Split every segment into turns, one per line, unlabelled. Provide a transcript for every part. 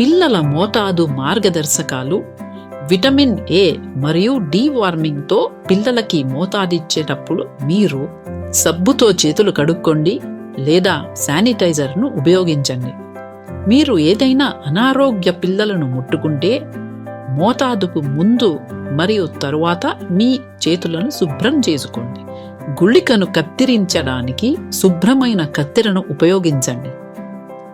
పిల్లల మోతాదు మార్గదర్శకాలు విటమిన్ ఏ మరియు డి వార్మింగ్తో పిల్లలకి మోతాదిచ్చేటప్పుడు మీరు సబ్బుతో చేతులు కడుక్కోండి లేదా శానిటైజర్ను ఉపయోగించండి. మీరు ఏదైనా అనారోగ్య పిల్లలను ముట్టుకుంటే మోతాదుకు ముందు మరియు తరువాత మీ చేతులను శుభ్రం చేసుకోండి. గుళికను కత్తిరించడానికి శుభ్రమైన కత్తెరను ఉపయోగించండి.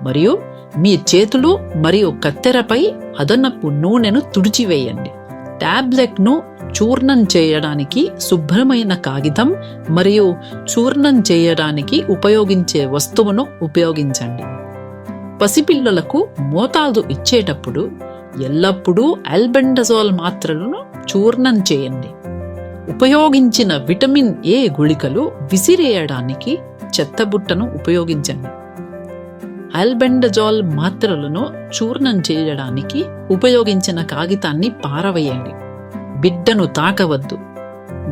మరియు మీ చేతులు మరియు కత్తెరపై అదనపు నూనెను తుడిచివేయండి. ట్యాబ్లెట్ను చూర్ణం చేయడానికి శుభ్రమైన కాగితం మరియు చూర్ణం చేయడానికి ఉపయోగించే వస్తువును ఉపయోగించండి. పసిపిల్లలకు మోతాదు ఇచ్చేటప్పుడు ఎల్లప్పుడూ ఆల్బెండజోల్ మాత్రలను చూర్ణం చేయండి. ఉపయోగించిన విటమిన్ ఏ గుళికలు విసిరేయడానికి చెత్తబుట్టను ఉపయోగించండి. అల్బెండజాల్ మాత్రలను చూర్ణం చేయడానికి ఉపయోగించిన కాగితాన్ని పారవేయండి. బిడ్డను తాకవద్దు.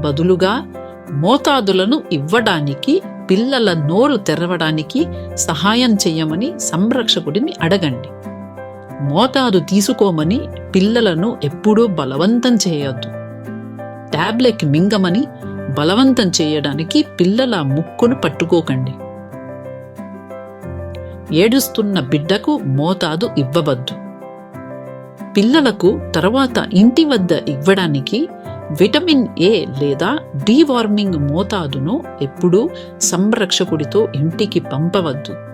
బదులుగా మోతాదులను ఇవ్వడానికి పిల్లల నోరు తెరవడానికి సహాయం చేయమని సంరక్షకుడిని అడగండి. మోతాదు తీసుకోమని పిల్లలను ఎప్పుడూ బలవంతం చేయొద్దు. టాబ్లెట్ మింగమని బలవంతం చేయడానికి పిల్లల ముక్కును పట్టుకోకండి. ఏడుస్తున్న బిడ్డకు మోతాదు ఇవ్వవద్దు. పిల్లలకు తర్వాత ఇంటి వద్ద ఇవ్వడానికి విటమిన్ ఏ లేదా డీవార్మింగ్ మోతాదును ఎప్పుడూ సంరక్షకుడితో ఇంటికి పంపవద్దు.